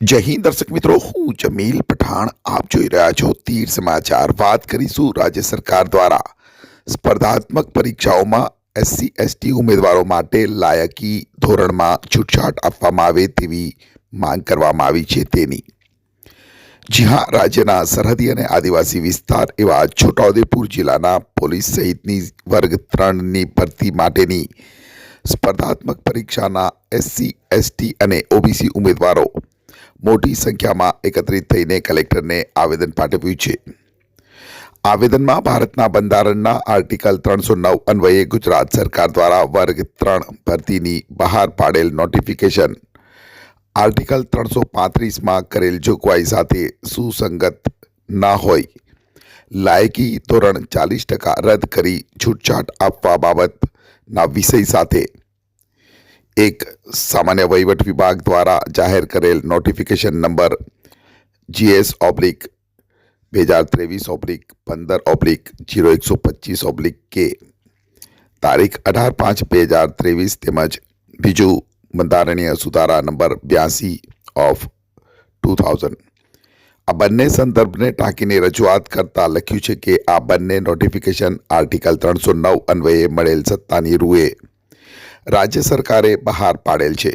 જય હિન્દ, દર્શક મિત્રો. હું જમીલ પઠાણ, આપ જોઈ રહ્યા છો તીર સમાચાર. વાત કરીશું રાજ્ય સરકાર દ્વારા સ્પર્ધાત્મક પરીક્ષાઓમાં એસસી, એસટી ઉમેદવારો માટે લાયકી ધોરણમાં છૂટછાટ આપવામાં આવે તેવી માંગ કરવામાં આવી છે તેની. જી હા, રાજ્યના સરહદી અને આદિવાસી વિસ્તાર એવા છોટાઉદેપુર જિલ્લાના પોલીસ સહિતની વર્ગ ત્રણની ભરતી માટેની સ્પર્ધાત્મક પરીક્ષાના એસસી, એસટી અને ઓબીસી ઉમેદવારો મોટી સંખ્યામાં એકત્રિત થઈને કલેક્ટરને આવેદન પાઠવ્યું છે. આવેદનમાં ભારતના બંધારણના આર્ટિકલ ત્રણસો નવ અન્વયે ગુજરાત સરકાર દ્વારા વર્ગ ત્રણ ભરતીની બહાર પાડેલ નોટિફિકેશન. આર્ટિકલ ત્રણસો પાંત્રીસમાં કરેલ જોગવાઈ સાથે સુસંગત ન હોય. લાયકી ધોરણ ચાલીસ ટકા રદ કરી છૂટછાટ આપવા બાબતના વિષય સાથે એક સામાન્ય વહીવટ વિભાગ દ્વારા જાહેર કરેલ નોટિફિકેશન નંબર જીએસ ઓબ્લિક બે હજાર ત્રેવીસ ઓબ્લિક પંદર ઓબ્લિક જીરો એકસો પચીસ ઓબ્લિક કે તારીખ અઢાર પાંચ બે હજાર ત્રેવીસ તેમજ બીજું બંધારણીય સુધારા નંબર બ્યાસી ઓફ ટુ થાઉઝન્ડ આ બંને સંદર્ભને ટાંકીને રજૂઆત કરતાં લખ્યું છે કે આ બંને નોટિફિકેશન આર્ટિકલ ત્રણસો નવ અન્વયે મળેલ સત્તાની રૂએ રાજ્ય સરકારે બહાર પાડેલ છે.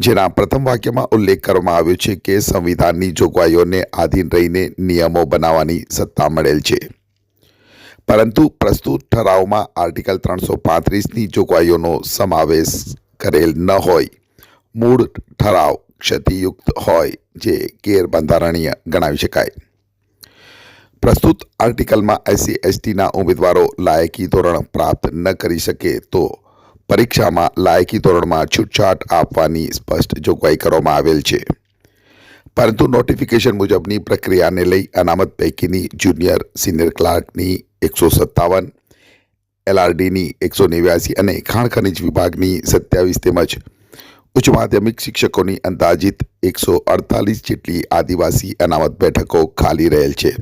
જેના પ્રથમ વાક્યમાં ઉલ્લેખ કરવામાં આવ્યો છે કે સંવિધાનની જોગવાઈઓને આધીન રહીને નિયમો બનાવવાની સત્તા મળેલ છે. પરંતુ પ્રસ્તુત ઠરાવમાં આર્ટિકલ ત્રણસો પાંત્રીસની જોગવાઈઓનો સમાવેશ કરેલ ન હોય. મૂળ ઠરાવ ક્ષતિયુક્ત હોય જે ગેરબંધારણીય ગણાવી શકાય. પ્રસ્તુત આર્ટિકલમાં એસસી એસટીના ઉમેદવારો લાયકી ધોરણ પ્રાપ્ત ન કરી શકે તો પરીક્ષામાં લાયકી ધોરણમાં છૂટછાટ આપવાની સ્પષ્ટ જોગવાઈ કરવામાં આવેલ છે. પરંતુ નોટિફિકેશન મુજબની પ્રક્રિયાને લઈ અનામત પૈકીની જુનિયર સિનિયર ક્લાર્કની એકસો સત્તાવન એલઆરડીની એકસો નેવ્યાસી અને ખાણ ખનિજ વિભાગની સત્યાવીસ તેમજ ઉચ્ચ માધ્યમિક શિક્ષકોની અંદાજિત એકસો અડતાલીસ જેટલી આદિવાસી અનામત બેઠકો ખાલી રહેલ છે.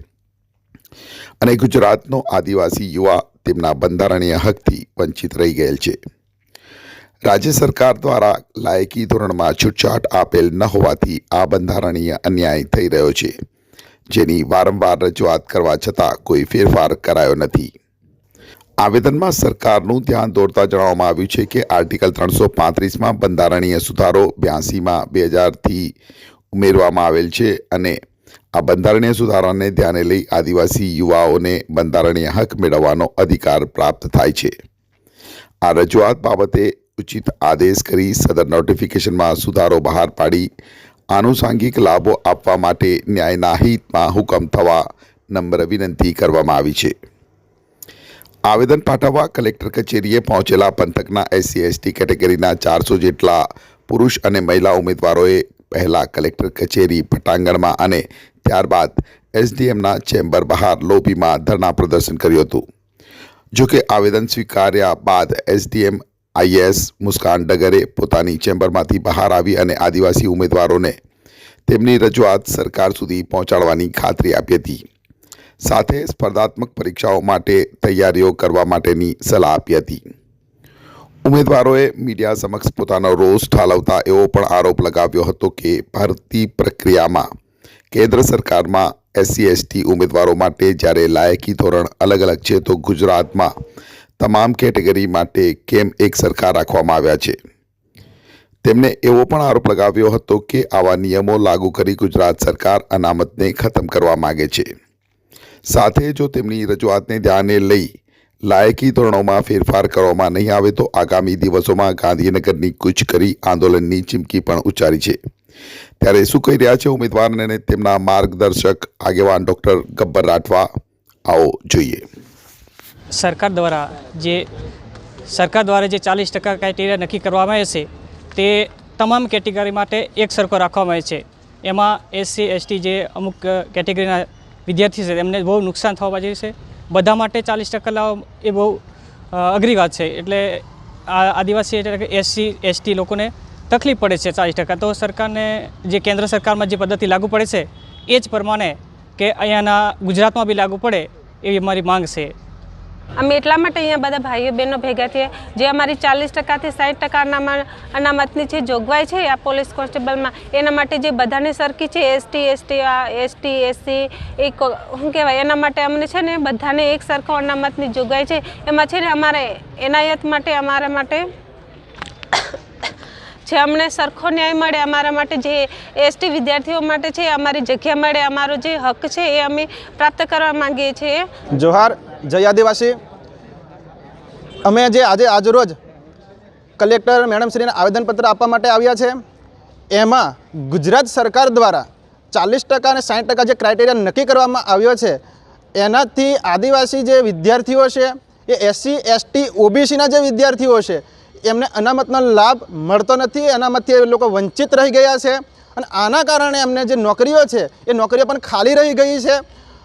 અને ગુજરાતનો આદિવાસી યુવા તેમના બંધારણીય હકથી વંચિત રહી ગયેલ છે. રાજ્ય સરકાર દ્વારા લાયકી ધોરણમાં છૂટછાટ આપેલ ન હોવાથી આ બંધારણીય અન્યાય થઈ રહ્યો છે, જેની વારંવાર રજૂઆત કરવા છતાં કોઈ ફેરફાર કરાયો નથી. આવેદનમાં સરકારનું ધ્યાન દોરતા જણાવવામાં આવ્યું છે કે આર્ટિકલ ત્રણસો પાંત્રીસમાં બંધારણીય સુધારો બ્યાસીમાં બે હજારથી ઉમેરવામાં આવેલ છે અને આ બંધારણીય સુધારાને ધ્યાને લઈ આદિવાસી યુવાઓને બંધારણીય હક મેળવવાનો અધિકાર પ્રાપ્ત થાય છે. આ રજૂઆત બાબતે ઉચિત આદેશ કરી સદર નોટિફિકેશનમાં સુધારો બહાર પાડી આનુષાંગિક લાભો આપવા માટે ન્યાયના હિતમાં હુકમ થવા નમ્ર વિનંતી કરવામાં આવી છે. આવેદન પાઠવવા કલેક્ટર કચેરીએ પહોંચેલા પંથકના એસસી એસટી કેટેગરીના ચારસો જેટલા પુરુષ અને મહિલા ઉમેદવારોએ પહેલાં કલેક્ટર કચેરી પટાંગણમાં અને ત્યારબાદ એસડીએમના ચેમ્બર બહાર લોબીમાં ધરણા પ્રદર્શન કર્યું હતું. જોકે આવેદન સ્વીકાર્યા બાદ એસડીએમ આઈએએસ મુસ્કાન ડગરે પોતાની ચેમ્બરમાંથી બહાર આવી અને આદિવાસી ઉમેદવારોને તેમની રજૂઆત સરકાર સુધી પહોંચાડવાની ખાતરી આપી હતી. સાથે સ્પર્ધાત્મક પરીક્ષાઓ માટે તૈયારીઓ કરવા માટેની સલાહ આપી હતી. ઉમેદવારોએ મીડિયા સમક્ષ પોતાનો રોષ ઠાલવતા એવો પણ આરોપ લગાવ્યો હતો કે ભરતી પ્રક્રિયામાં કેન્દ્ર સરકારમાં એસસી, એસટી ઉમેદવારો માટે જ્યારે લાયકી ધોરણ અલગ અલગ છે, તો ગુજરાતમાં તમામ કેટેગરી માટે કેમ એક સરખા રાખવામાં આવ્યા છે? તેમણે એવો પણ આરોપ લગાવ્યો હતો કે આવા નિયમો લાગુ કરી ગુજરાત સરકાર અનામતને ખતમ કરવા માગે છે. સાથે જો તેમની રજૂઆતને ધ્યાને લઈ લાયકી ધોરણોમાં ફેરફાર કરવામાં નહીં આવે તો આગામી દિવસોમાં ગાંધીનગરની કૂચ કરી આંદોલનની ચીમકી પણ ઉચ્ચારી છે. ત્યારે શું કહી રહ્યા છે ઉમેદવારને તેમના માર્ગદર્શક આગેવાન ડૉક્ટર ગબ્બર રાઠવા? આવો જોઈએ. સરકાર દ્વારા જે સરકાર દ્વારા જે ચાલીસ ટકા ક્રાઇટેરિયા નક્કી કરવામાં આવે છે, તે તમામ કેટેગરી માટે એક સરખો રાખવામાં આવે છે. એમાં એસસી એસટી જે અમુક કેટેગરીના વિદ્યાર્થી છે એમને બહુ નુકસાન થવા જોઈએ છે. બધા માટે ચાલીસ ટકા લાવવા એ બહુ અઘરી વાત છે. એટલે આ આદિવાસી એટલે એસસી એસટી લોકોને તકલીફ પડે છે ચાલીસ ટકા. તો સરકારને, જે કેન્દ્ર સરકારમાં જે પદ્ધતિ લાગુ પડે છે, એ જ પ્રમાણે કે અહીંયાના ગુજરાતમાં બી લાગુ પડે એવી મારી માંગ છે. અમે એટલા માટે અહીંયા બધા ભાઈઓ બહેનો ભેગા થયા. જે અમારી ચાલીસ ટકાથી સાઠ ટકા અનામત અનામતની જે જોગવાઈ છે, આ પોલીસ કોન્સ્ટેબલમાં, એના માટે જે બધાને સરખી છે એસટી એસટી એસટી એસસી એ શું કહેવાય, એના માટે અમને છે ને બધાને એક સરખો અનામતની જોગવાઈ છે. એમાં છે ને અમારે એનાયત માટે, અમારા માટે જે અમને સરખો ન્યાય મળે અમારા માટે જે એસટી વિદ્યાર્થીઓ માટે છે, અમારી જગ્યા મળે, અમારો જે હક છે એ અમે પ્રાપ્ત કરવા માંગીએ છીએ. જોહાર, જય આદિવાસી. અમે જે આજે આજરોજ કલેક્ટર મેડમશ્રીને આવેદનપત્ર આપવા માટે આવ્યા છે. એમાં ગુજરાત સરકાર દ્વારા ચાલીસ ટકા અને સાઠ ટકા જે ક્રાઇટેરિયા નક્કી કરવામાં આવ્યો છે, એનાથી આદિવાસી જે વિદ્યાર્થીઓ છે, એ એસસી, એસટી, ઓબીસીના જે વિદ્યાર્થીઓ છે એમને અનામતનો લાભ મળતો નથી અનામતથી એ લોકો વંચિત રહી ગયા છે અને આના કારણે એમને જે નોકરીઓ છે, એ નોકરીઓ પણ ખાલી રહી ગઈ છે.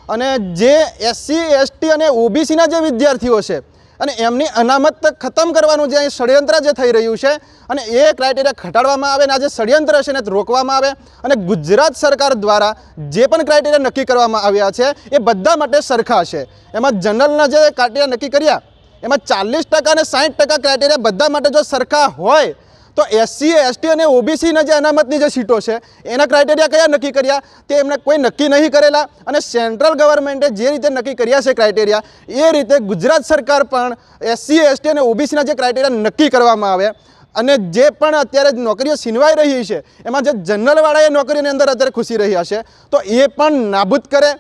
અને જે એસસી, એસટી અને ઓબીસીના જે વિદ્યાર્થીઓ છે, અને એમની અનામત ખતમ કરવાનું જે ષડયંત્ર જે થઈ રહ્યું છે, અને એ ક્રાઇટેરિયા ઘટાડવામાં આવે અને આ જે ષડયંત્ર છે એને રોકવામાં આવે, અને ગુજરાત સરકાર દ્વારા જે પણ ક્રાઇટેરિયા નક્કી કરવામાં આવ્યા છે, એ બધા માટે સરખા છે. એમાં જનરલના જે ક્રાઇટેરિયા નક્કી કર્યા એમાં ચાલીસ ટકા અને સાઠ ટકા ક્રાઇટેરિયા બધા માટે જો સરખા હોય, તો એસસી એસટી અને ઓબીસીના જે અનામતની જે સીટો છે, એના ક્રાઇટેરિયા કયા નક્કી કર્યા? તે એમને કોઈ નક્કી નહીં કરેલા. અને સેન્ટ્રલ ગવર્મેન્ટે જે રીતે નક્કી કર્યા છે ક્રાઇટેરિયા એ રીતે ગુજરાત સરકાર પણ એસસી એસટી અને ઓબીસીના જે ક્રાઇટેરિયા નક્કી કરવામાં આવે. અને જે પણ અત્યારે નોકરીઓ છીનવાઈ રહી છે, એમાં જે જનરલવાળા એ નોકરીની અંદર અત્યારે ખુશી રહ્યા છે તો એ પણ નાબૂદ કરે.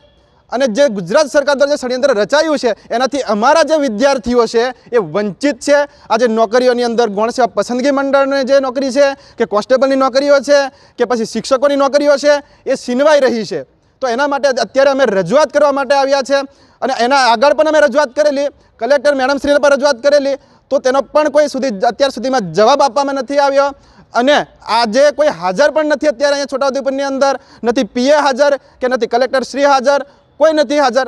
અને જે ગુજરાત સરકાર દ્વારા જે ષડયંત્ર રચાયું છે, એનાથી અમારા જે વિદ્યાર્થીઓ છે, એ વંચિત છે. આજે નોકરીઓની અંદર ગૌણ સેવા પસંદગી મંડળની જે નોકરી છે, કે કોન્સ્ટેબલની નોકરીઓ છે, કે પછી શિક્ષકોની નોકરીઓ છે, એ છીનવાઈ રહી છે. તો એના માટે અત્યારે અમે રજૂઆત કરવા માટે આવ્યા છે અને એના આગળ પણ અમે રજૂઆત કરેલી. કલેક્ટર મેડમશ્રીને પણ રજૂઆત કરેલી. તો તેનો પણ કોઈ સુધી અત્યાર સુધીમાં જવાબ આપવામાં નથી આવ્યો. અને આજે કોઈ હાજર પણ નથી અત્યારે અહીંયા છોટાઉદેપુરની અંદર. નથી પીએ હાજર કે નથી કલેક્ટર શ્રી હાજર. કોઈ નથી હાજર.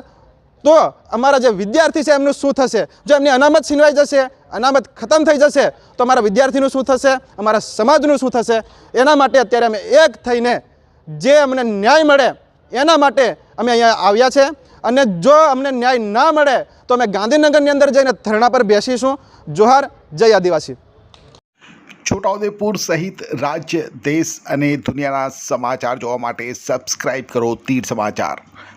તો અમારા જે વિદ્યાર્થી છે, એમનું શું થશે? જો એમની અનામત છીનવાઈ જશે, અનામત ખતમ થઈ જશે, તો અમારા વિદ્યાર્થીનું શું થશે? અમારા સમાજનું શું થશે? એના માટે અત્યારે અમે એક થઈને જે અમને ન્યાય મળે, એના માટે અમે અહીંયા આવ્યા છે. અને જો અમને ન્યાય ના મળે, તો અમે ગાંધીનગરની અંદર જઈને ધરણા પર બેસીશું. જોહાર, જય આદિવાસી. છોટાઉદેપુર સહિત રાજ્ય, દેશ અને દુનિયાના સમાચાર જોવા માટે સબસ્ક્રાઈબ કરો તીર સમાચાર.